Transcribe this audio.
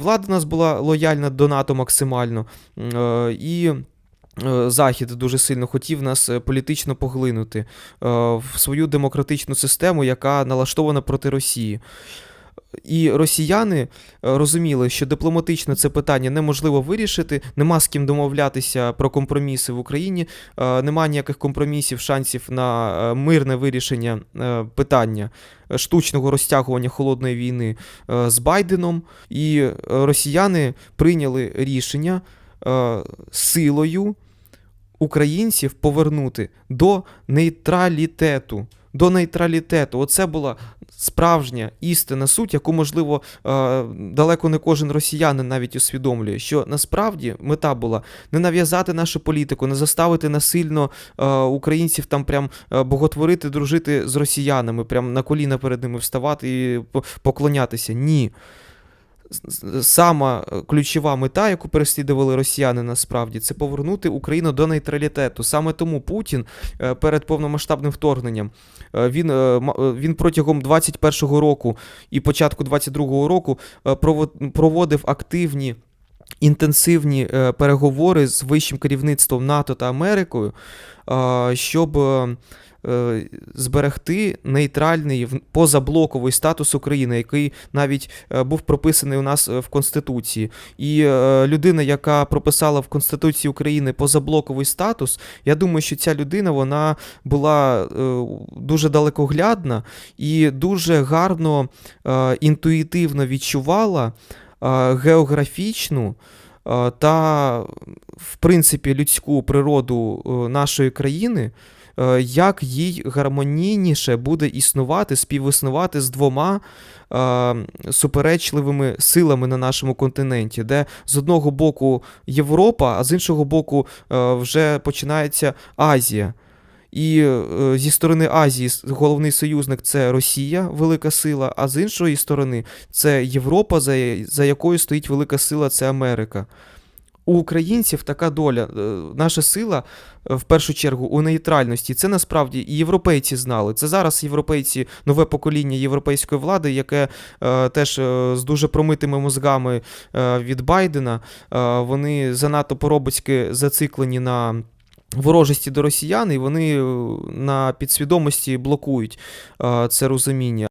Влада нас була лояльна до НАТО максимально, е, і е, Захід дуже сильно хотів нас е, політично поглинути в свою демократичну систему, яка налаштована проти Росії. І росіяни е, розуміли, що дипломатично це питання неможливо вирішити, нема з ким домовлятися про компроміси в Україні, е, нема ніяких компромісів, шансів на е, мирне вирішення питання штучного розтягування холодної війни з Байденом. І росіяни прийняли рішення силою українців повернути до нейтралітету. До нейтралітету. Оце була справжня істина суть, яку, можливо, е, далеко не кожен росіянин навіть усвідомлює, що насправді мета була не нав'язати нашу політику, не заставити насильно е, українців там прям е, боготворити, дружити з росіянами, прям на коліна перед ними вставати і по- поклонятися. Ні. Сама е, ключова мета, яку переслідували росіяни насправді, це повернути Україну до нейтралітету. Саме тому Путін е, перед повномасштабним вторгненням е, він, він протягом 21-го року і початку 22-го року проводив активні. Інтенсивні е, переговори з вищим керівництвом НАТО та Америкою, е, щоб е, зберегти нейтральний позаблоковий статус України, який навіть був прописаний у нас в Конституції. І людина, яка прописала в Конституції України позаблоковий статус, я думаю, що ця людина вона була дуже далекоглядна і дуже гарно інтуїтивно відчувала географічну та, в принципі, людську природу е, нашої країни. е, Як їй гармонійніше буде існувати, співіснувати з двома е, суперечливими силами на нашому континенті, де з одного боку Європа, а з іншого боку вже починається Азія. І е, зі сторони Азії головний союзник це Росія, велика сила, а з іншої сторони це Європа, за, за якою стоїть велика сила, це Америка. У українців така доля. Е, Наша сила е, в першу чергу у нейтральності. Це насправді і європейці знали. Це зараз європейці, нове покоління європейської влади, яке е, теж е, з дуже промитими мозгами е, від Байдена. Е, вони занадто поробоцьки зациклені на. Ворожості до росіян, і вони е, на підсвідомості блокують е, це розуміння.